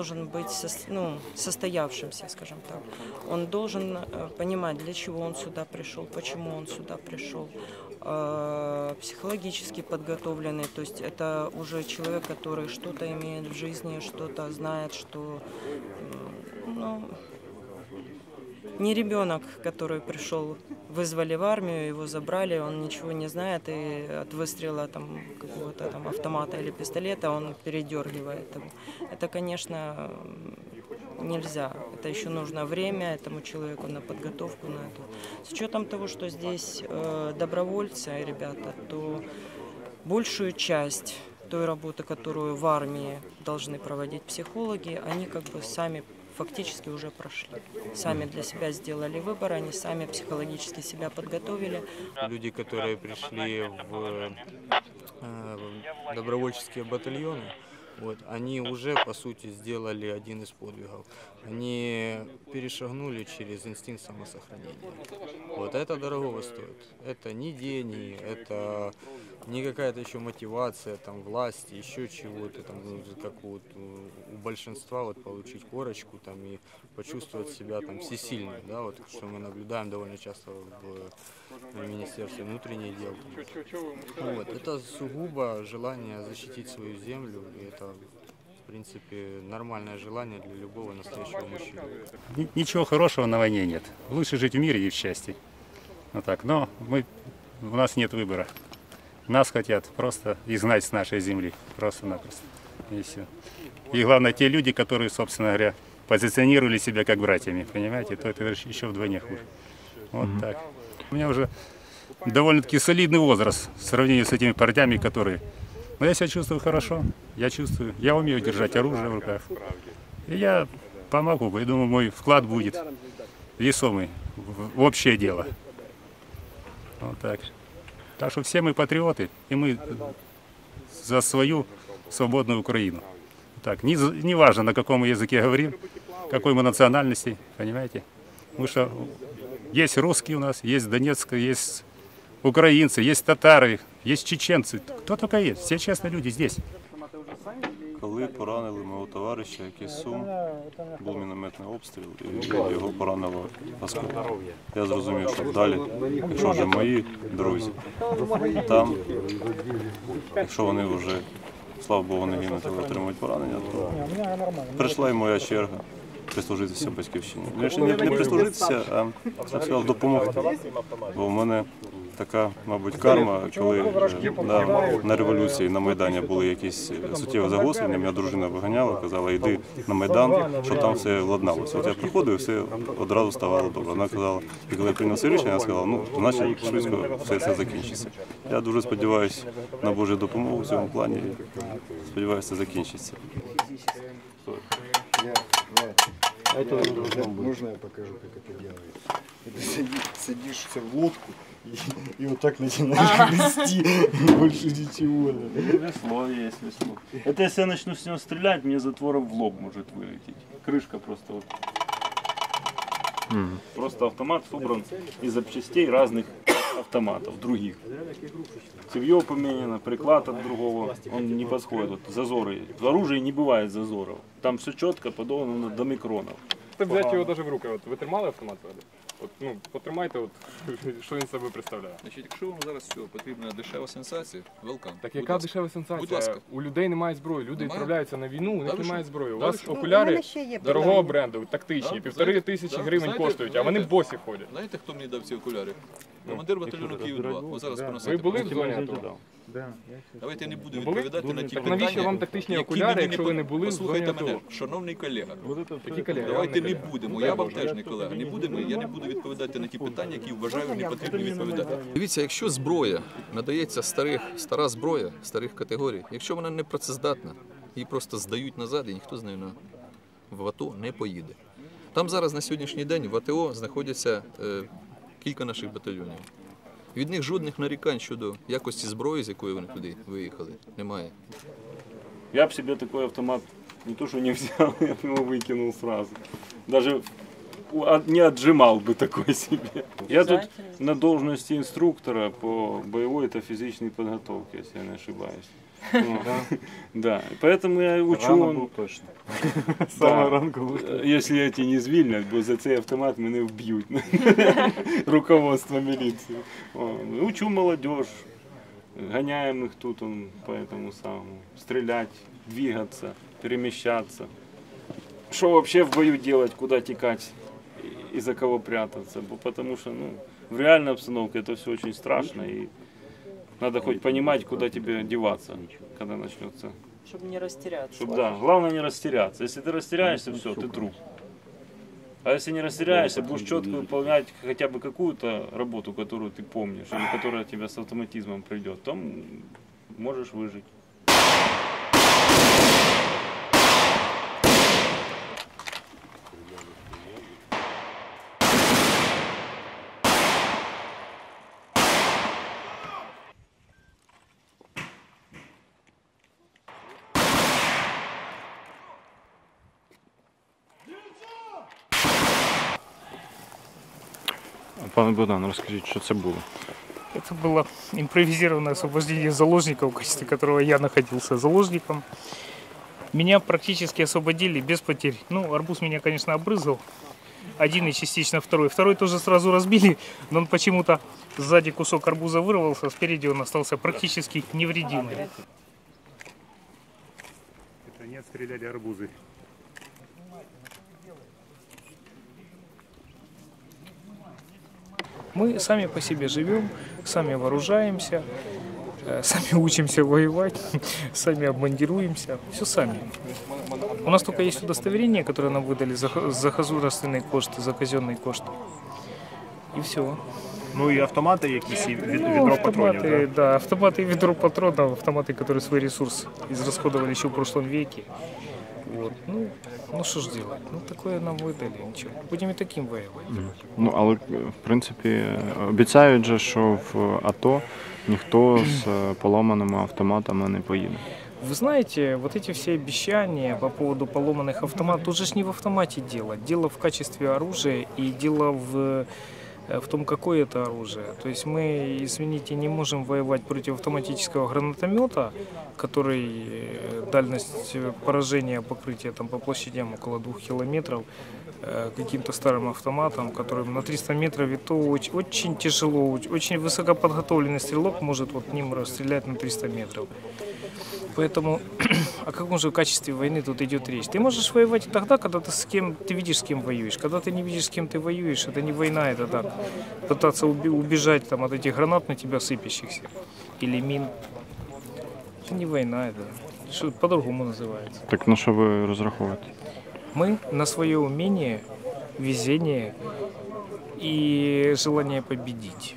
должен быть ну, состоявшимся, скажем так. Он должен э, понимать, для чего он сюда пришел, почему он сюда пришел, э, психологически подготовленный, то есть это уже человек, который что-то имеет в жизни, что-то знает, что ну, не ребенок, который пришел, вызвали в армию, его забрали, он ничего не знает, и от выстрела там какого-то там автомата или пистолета он передергивает. Это, конечно, нельзя. Это еще нужно время этому человеку на подготовку на это. С учетом того, что здесь э, добровольцы, ребята, то большую часть той работы, которую в армии должны проводить психологи, они как бы сами фактически уже прошли. Сами для себя сделали выбор, они сами психологически себя подготовили. Люди, которые пришли в э, добровольческие батальоны, вот, они уже, по сути, сделали один из подвигов. Они перешагнули через инстинкт самосохранения. Вот, это дорого стоит. Это не деньги, это не какая-то еще мотивация, там, власти, еще чего-то, там, ну, как вот у, большинства вот получить корочку, там, и почувствовать себя там всесильным, да, вот, что мы наблюдаем довольно часто в, в Министерстве внутренних дел. там. Вот, это сугубо желание защитить свою землю, и это, в принципе, нормальное желание для любого настоящего мужчины. Ни- Ничего хорошего на войне нет. Лучше жить в мире и в счастье. Вот так. Но мы, у нас нет выбора. Нас хотят просто изгнать с нашей земли. Просто-напросто. И все. И главное, те люди, которые, собственно говоря, позиционировали себя как братьями, понимаете, то это еще вдвойне хуже. Вот так. У меня уже довольно-таки солидный возраст в сравнении с этими парнями, которые... Но я себя чувствую хорошо, я чувствую, я умею держать оружие в руках. И я помогу, я думаю, мой вклад будет весомый в общее дело. Вот так. Так что все мы патриоты, и мы за свою свободную Украину. Так, не, не важно, на каком языке говорим, какой мы национальности, понимаете? Потому что есть русские у нас, есть Донецк, есть украинцы, есть татары, есть чеченцы. Кто только есть. Все честные люди здесь. Поранили мого товариша, який з Сум, був мінометний обстріл, і його поранило осколком. Я зрозумів, що далі, якщо вже мої друзі, там, якщо вони вже, слава Богу, не гинуть, але отримують поранення, то прийшла і моя черга прислужитися батьківщині. Ну, не, не прислужитися, а я б сказав, допомогти. Бо в мене така, мабуть, карма, коли на, на революції на Майдані були якісь суттєві загострення, мене дружина виганяла, казала, йди на Майдан, щоб там все владналося. От я приходив, і все одразу ставало добре. Вона казала, і коли я прийняв рішення, вона сказала, ну, значить, швидко все це закінчиться. Я дуже сподіваюся на Божу допомогу в цьому плані. Сподіваюся, це закінчиться. Можно я покажу, как это делается? Это садишься в лодку и, и вот так начинаешь грести. Больше ничего. Весло есть, весло. Это если я начну с него стрелять, мне затвором в лоб может вылететь. Крышка просто вот. Просто автомат собран из запчастей разных автоматов, других. Цевье поменяно, приклад от другого, он не подходит. Вот зазоры. В оружии не бывает зазоров. Там все четко подогнано до микронов. Можете взяти його навіть в руки. От ви тримали автомат? От, ну, потримайте, от, що він себе представляє. Значить, якщо вам зараз всього потрібна дешева сенсація, велкам. Так яка дешева сенсація? Будь ласка. У людей немає зброї, люди Немає? відправляються на війну, у них Да немає зброї. У вас що? окуляри дорогого бренду, тактичні, Да, півтори знаєте, тисячі да, гривень знаєте, коштують, а вони босі ходять. Знаєте, хто мені дав ці окуляри? Командир батальйону Київ 2. Ось зараз поносите. Ви були в зоні АТО? Давайте я не буду відповідати на ті Так питання. навіщо вам тактичні які окуляри, мені якщо ви не були в Послухайте зоні мене, АТО? шановний колега. Які колеги? Давайте не не будемо. Я вам теж не колега. Не будемо. Я не буду відповідати на ті питання, які вважаю не потрібно відповідати. Дивіться, якщо зброя надається старих, стара зброя старих категорій, якщо вона не працездатна, її просто здають назад, і ніхто з нею на в АТО не поїде. Там зараз на сьогоднішній день в АТО знаходяться е, кілька наших батальйонів. Від них жодних нарікань щодо якості зброї, з якої вони туди виїхали, немає. Я бы себе такой автомат не то что не взял, я бы его выкинул сразу. Даже у- от- не отжимал бы такой себе. Я тут на должности инструктора по боевой и физической подготовке, если я не ошибаюсь. О, Да, поэтому я учу. Рано он- був точно. Да. Саме ранку був. Е, Якщо я ті не звільнять, бо за цей автомат мене вб'ють. Руководство міліції. О, ну, Учу молодежь. Гоняем их тут он, по этому самому. Стрелять, двигаться, перемещаться. Что вообще в бою делать, куда текать и- и за кого прятаться. Бо Потому что ну, в реальной обстановке это все очень страшно. И надо хоть понимать, куда тебе деваться, когда начнется Чтобы не растеряться. Чтоб, да, главное не растеряться. Если ты растеряешься, все, ты труп. А если не растеряешься, будешь четко выполнять хотя бы какую-то работу, которую ты помнишь, или которая тебя с автоматизмом придет, то можешь выжить. Пане Богдан, розкажіть, що це було? Это было импровизированное освобождение заложника, в качестве которого я находился заложником. Меня практически освободили без потерь. Ну, арбуз меня, конечно, обрызгал. Один и частично второй. Второй тоже сразу разбили, но он почему-то сзади кусок арбуза вырвался, а спереди он остался практически невредимый. Это не отстреляли арбузы. Мы сами по себе живем, сами вооружаемся, э, сами учимся воевать, сами обмундируемся, все сами. У нас только есть удостоверение, которое нам выдали за, х- за государственный кошт, за казенный кошт. И все. Ну і автомати якісь, і від- Ну, відро автоматы, патронів. да, автоматы и ведро патронов, автоматы, которые свой ресурс израсходовали еще в прошлом веке. Вот. Ну, ну что ж делать? Ну, такое нам выдали, ничего. Будем и таким воевать. Ну, але в принципі обіцяють же, що в АТО ніхто з е, поламаними автоматами не поїде. Вы знаете, вот эти все обещания по поводу поломанных автоматов, тут же ж не в автомате дело. Дело в качестве оружия и дело в, э, в том, какое это оружие. То есть мы, извините, не можем воевать против автоматического гранатомета, который э, дальность э, поражения покрытия там, по площадям около двух километров, э, каким-то старым автоматом, которым на 300 метров и то очень, очень тяжело, оч- очень высокоподготовленный стрелок может вот ним расстрелять на 300 метров. Поэтому о каком же качестве войны тут идет речь? Ты можешь воевать и тогда, когда ты с кем ты видишь, с кем воюешь. Когда ты не видишь, с кем ты воюешь, это не война, это так. Пытаться убежать там, от этих гранат на тебя сыпящихся. Или мин. Это не война, это что по-другому называется. Так на що ви розраховуєте? Мы на свое умение, везение и желание победить.